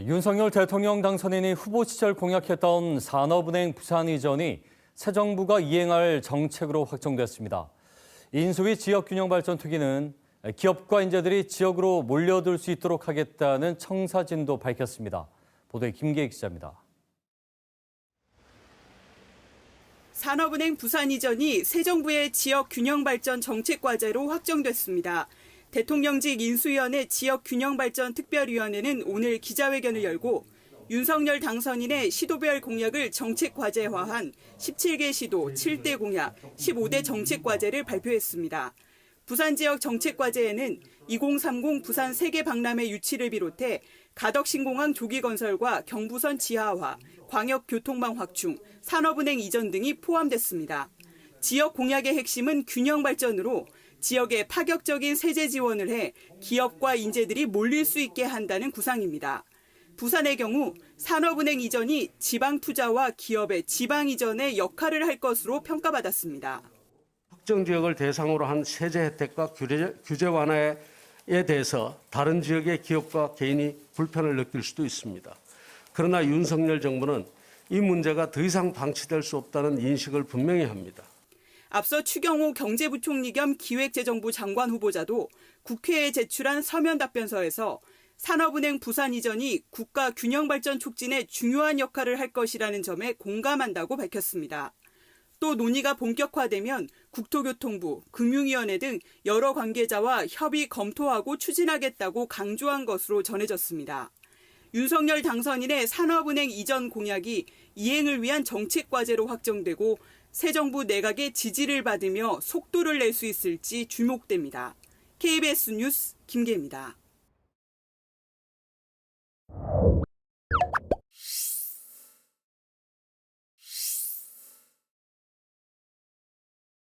윤석열 대통령 당선인이 후보 시절 공약했던 산업은행 부산 이전이 새 정부가 이행할 정책으로 확정됐습니다. 인수위 지역균형발전 특위는 기업과 인재들이 지역으로 몰려들 수 있도록 하겠다는 청사진도 밝혔습니다. 보도에 김계익 기자입니다. 산업은행 부산 이전이 새 정부의 지역 균형 발전 정책 과제로 확정됐습니다. 대통령직 인수위원회 지역 균형 발전 특별위원회는 오늘 기자회견을 열고 윤석열 당선인의 시도별 공약을 정책 과제화한 17개 시도 7대 공약, 15대 정책 과제를 발표했습니다. 부산 지역 정책 과제에는 2030 부산 세계 박람회 유치를 비롯해 가덕신공항 조기 건설과 경부선 지하화, 광역 교통망 확충, 산업은행 이전 등이 포함됐습니다. 지역 공약의 핵심은 균형 발전으로 지역에 파격적인 세제 지원을 해 기업과 인재들이 몰릴 수 있게 한다는 구상입니다. 부산의 경우 산업은행 이전이 지방 투자와 기업의 지방 이전의 역할을 할 것으로 평가받았습니다. 특정 지역을 대상으로 한 세제 혜택과 규제, 규제 완화에 대해서 다른 지역의 기업과 개인이 불편을 느낄 수도 있습니다. 그러나 윤석열 정부는 이 문제가 더 이상 방치될 수 없다는 인식을 분명히 합니다. 앞서 추경호 경제부총리 겸 기획재정부 장관 후보자도 국회에 제출한 서면 답변서에서 산업은행 부산 이전이 국가 균형 발전 촉진에 중요한 역할을 할 것이라는 점에 공감한다고 밝혔습니다. 또 논의가 본격화되면 국토교통부, 금융위원회 등 여러 관계자와 협의 검토하고 추진하겠다고 강조한 것으로 전해졌습니다. 윤석열 당선인의 산업은행 이전 공약이 이행을 위한 정책 과제로 확정되고 새 정부 내각의 지지를 받으며 속도를 낼 수 있을지 주목됩니다. KBS 뉴스 김계입니다.